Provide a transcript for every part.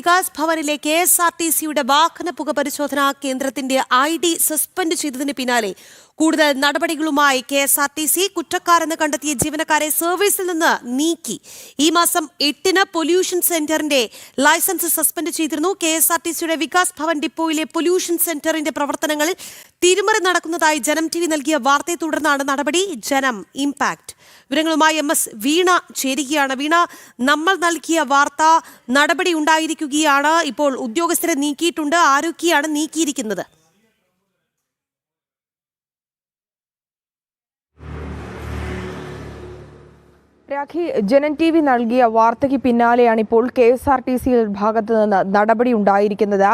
വികാസ് ഭവനിലെ K S R T സിയുടെ വാഹന പുക പരിശോധനാ കേന്ദ്രത്തിന്റെ ഐ ഡി സസ്പെൻഡ് ചെയ്തതിന് പിന്നാലെ കൂടുതൽ നടപടികളുമായി K S R T C കുറ്റക്കാരെന്ന് കണ്ടെത്തിയ ജീവനക്കാരെ സർവീസിൽ നിന്ന് നീക്കി. ഈ മാസം എട്ടിന് പൊല്യൂഷൻ സെന്ററിന്റെ ലൈസൻസ് സസ്പെൻഡ് ചെയ്തിരുന്നു. കെ എസ് ആർ ടി സിയുടെ വികാസ് ഭവൻ ഡിപ്പോയിലെ പൊല്യൂഷൻ സെന്ററിന്റെ പ്രവർത്തനങ്ങളിൽ തിരിമറി നടക്കുന്നതായി ജനം ടി വി നൽകിയ വാർത്തയെ തുടർന്നാണ് നടപടി. ജനം ഇംപാക്ട്. വിവരങ്ങളുമായി എം എസ് വീണ ചേരുകയാണ്. വീണ നമ്മൾ നൽകിയ വാർത്ത നടപടി ഉണ്ടായിരിക്കുകയാണ്. ഇപ്പോൾ ഉദ്യോഗസ്ഥരെ നീക്കിയിട്ടുണ്ട്. ആരൊക്കെയാണ് നീക്കിയിരിക്കുന്നത്? രാഖി ജനൻ ടി വി നൽകിയ വാർത്തയ്ക്ക് പിന്നാലെയാണ് ഇപ്പോൾ K S R T C ഭാഗത്ത് നിന്ന് നടപടി ഉണ്ടായിരിക്കുന്നത്.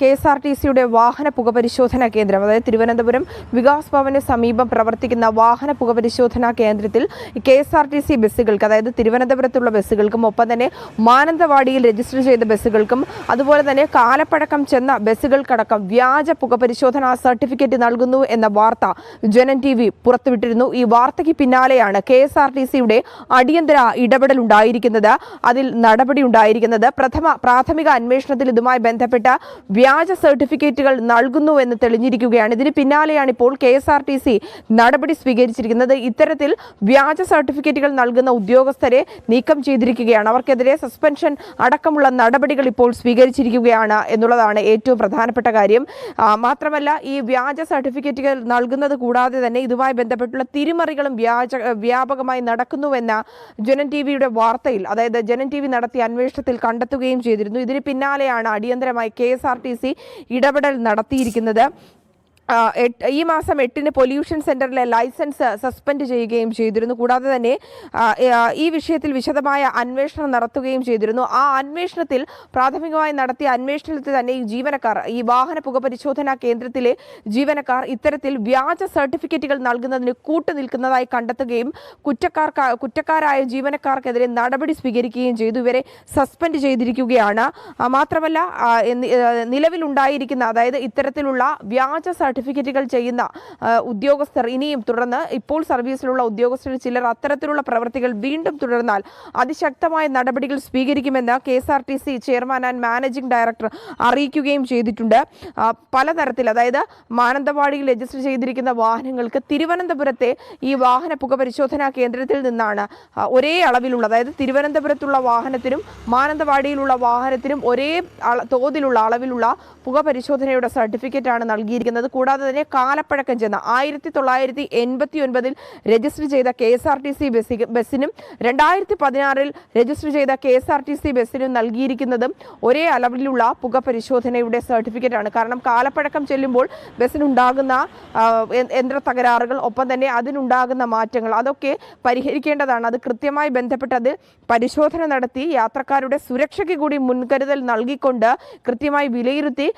കെ എസ് ആർ ടി സിയുടെ വാഹന പുകപരിശോധനാ കേന്ദ്രം അതായത് തിരുവനന്തപുരം വികാസ് ഭവന് സമീപം പ്രവർത്തിക്കുന്ന വാഹന പുകപരിശോധനാ കേന്ദ്രത്തിൽ K S R T C ബസ്സുകൾക്ക് അതായത് തിരുവനന്തപുരത്തുള്ള ബസ്സുകൾക്കും ഒപ്പം തന്നെ മാനന്തവാടിയിൽ രജിസ്റ്റർ ചെയ്ത ബസ്സുകൾക്കും അതുപോലെ തന്നെ കാലപ്പഴക്കം ചെന്ന ബസ്സുകൾക്കടക്കം വ്യാജ പുകപരിശോധനാ സർട്ടിഫിക്കറ്റ് നൽകുന്നു എന്ന വാർത്ത ജനൻ ടി വി പുറത്തുവിട്ടിരുന്നു. ഈ വാർത്തയ്ക്ക് പിന്നാലെയാണ് കെ എസ് ആർ ടി സിയുടെ അടിയന്തര ഇടപെടൽ ഉണ്ടായിരിക്കുന്നത് അതിൽ നടപടി ഉണ്ടായിരിക്കുന്നത് പ്രഥമ പ്രാഥമിക അന്വേഷണത്തിൽ ഇതുമായി ബന്ധപ്പെട്ട വ്യാജ സർട്ടിഫിക്കറ്റുകൾ നൽകുന്നു എന്ന് തെളിഞ്ഞിരിക്കുകയാണ്. ഇതിന് പിന്നാലെയാണ് ഇപ്പോൾ കെ നടപടി സ്വീകരിച്ചിരിക്കുന്നത്. ഇത്തരത്തിൽ വ്യാജ സർട്ടിഫിക്കറ്റുകൾ നൽകുന്ന ഉദ്യോഗസ്ഥരെ നീക്കം ചെയ്തിരിക്കുകയാണ്. അവർക്കെതിരെ സസ്പെൻഷൻ അടക്കമുള്ള നടപടികൾ ഇപ്പോൾ സ്വീകരിച്ചിരിക്കുകയാണ് എന്നുള്ളതാണ് ഏറ്റവും പ്രധാനപ്പെട്ട കാര്യം. മാത്രമല്ല ഈ വ്യാജ സർട്ടിഫിക്കറ്റുകൾ നൽകുന്നത് കൂടാതെ തന്നെ ഇതുമായി ബന്ധപ്പെട്ടുള്ള തിരിമറികളും വ്യാജ വ്യാപകമായി നടക്കുന്നുവെന്ന ജനൻ ടി വിയുടെ വാർത്തയിൽ അതായത് ജനൻ ടി വി നടത്തിയ അന്വേഷണത്തിൽ കണ്ടെത്തുകയും ചെയ്തിരുന്നു. ഇതിന് പിന്നാലെയാണ് അടിയന്തരമായി കെ ഇടപെടൽ നടത്തിയിരിക്കുന്നത്. ഈ മാസം എട്ടിന് പൊല്യൂഷൻ സെന്ററിലെ ലൈസൻസ് സസ്പെൻഡ് ചെയ്യുകയും ചെയ്തിരുന്നു. കൂടാതെ തന്നെ ഈ വിഷയത്തിൽ വിശദമായ അന്വേഷണം നടത്തുകയും ചെയ്തിരുന്നു. ആ അന്വേഷണത്തിൽ പ്രാഥമികമായി നടത്തിയ അന്വേഷണത്തിൽ തന്നെ ഈ ജീവനക്കാർ ഈ വാഹന പുകപരിശോധനാ കേന്ദ്രത്തിലെ ജീവനക്കാർ ഇത്തരത്തിൽ വ്യാജ സർട്ടിഫിക്കറ്റുകൾ നൽകുന്നതിന് കൂട്ടുനിൽക്കുന്നതായി കണ്ടെത്തുകയും കുറ്റക്കാർക്ക് കുറ്റക്കാരായ ജീവനക്കാർക്കെതിരെ നടപടി സ്വീകരിക്കുകയും ചെയ്തു. ഇവരെ സസ്പെൻഡ് ചെയ്തിരിക്കുകയാണ്. മാത്രമല്ല നിലവിലുണ്ടായിരിക്കുന്ന അതായത് ഇത്തരത്തിലുള്ള വ്യാജ സർട്ടിഫിക്കറ്റുകൾ ചെയ്യുന്ന ഉദ്യോഗസ്ഥർ ഇനിയും തുടർന്ന് ഇപ്പോൾ സർവീസിലുള്ള ഉദ്യോഗസ്ഥരിൽ ചിലർ അത്തരത്തിലുള്ള പ്രവൃത്തികൾ വീണ്ടും തുടർന്നാൽ അതിശക്തമായ നടപടികൾ സ്വീകരിക്കുമെന്ന് K S R T C chairman and managing director അറിയിക്കുകയും ചെയ്തിട്ടുണ്ട്. പലതരത്തിൽ അതായത് മാനന്തവാടിയിൽ രജിസ്റ്റർ ചെയ്തിരിക്കുന്ന വാഹനങ്ങൾക്ക് തിരുവനന്തപുരത്തെ ഈ വാഹന പുക പരിശോധനാ കേന്ദ്രത്തിൽ നിന്നാണ് ഒരേ അളവിലുള്ള അതായത് തിരുവനന്തപുരത്തുള്ള വാഹനത്തിനും മാനന്തവാടിയിലുള്ള വാഹനത്തിനും ഒരേ തോതിലുള്ള അളവിലുള്ള പുക പരിശോധനയുടെ സർട്ടിഫിക്കറ്റ് ആണ് നൽകിയിരിക്കുന്നത്. കൂടാതെ തന്നെ കാലപ്പഴക്കം ചെന്ന ആയിരത്തി തൊള്ളായിരത്തി എൺപത്തി ഒൻപതിൽ രജിസ്റ്റർ ചെയ്ത K S R T C ബസ്സിനും രണ്ടായിരത്തി പതിനാറിൽ രജിസ്റ്റർ ചെയ്ത K S R T C ബസ്സിനും നൽകിയിരിക്കുന്നതും ഒരേ അളവിലുള്ള പുക പരിശോധനയുടെ സർട്ടിഫിക്കറ്റ് ആണ് കാരണം കാലപ്പഴക്കം ചെല്ലുമ്പോൾ ബസ്സിനുണ്ടാകുന്ന യന്ത്ര തകരാറുകൾ ഒപ്പം തന്നെ അതിനുണ്ടാകുന്ന മാറ്റങ്ങൾ അതൊക്കെ പരിഹരിക്കേണ്ടതാണ്. അത് കൃത്യമായി ബന്ധപ്പെട്ട് അത് പരിശോധന നടത്തി യാത്രക്കാരുടെ സുരക്ഷയ്ക്ക് കൂടി മുൻകരുതൽ നൽകിക്കൊണ്ട് കൃത്യമായി വിലയിരുത്തി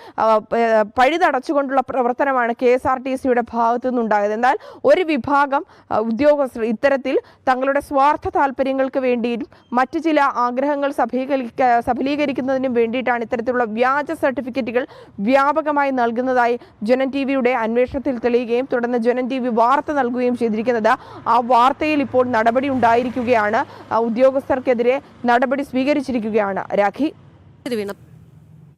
പഴുതടച്ചുകൊണ്ടുള്ള പ- പ്രവർത്തനമാണ് കെ എസ് ആർ ടി സിയുടെ ഭാഗത്തു നിന്നുണ്ടായത് എന്നാൽ ഒരു വിഭാഗം ഉദ്യോഗസ്ഥർ ഇത്തരത്തിൽ തങ്ങളുടെ സ്വാർത്ഥ താല്പര്യങ്ങൾക്ക് വേണ്ടിയും മറ്റു ചില ആഗ്രഹങ്ങൾ സഫലീകരിക്ക സഫലീകരിക്കുന്നതിനും വേണ്ടിയിട്ടാണ് ഇത്തരത്തിലുള്ള വ്യാജ സർട്ടിഫിക്കറ്റുകൾ വ്യാപകമായി നൽകുന്നതായി ജനൻ ടി വിയുടെ അന്വേഷണത്തിൽ തെളിയുകയും തുടർന്ന് ജനൻ ടി വി വാർത്ത നൽകുകയും ചെയ്തിരിക്കുന്നത് ആ വാർത്തയിൽ ഇപ്പോൾ നടപടി ഉണ്ടായിരിക്കുകയാണ്. ഉദ്യോഗസ്ഥർക്കെതിരെ നടപടി സ്വീകരിച്ചിരിക്കുകയാണ്. രാഖി.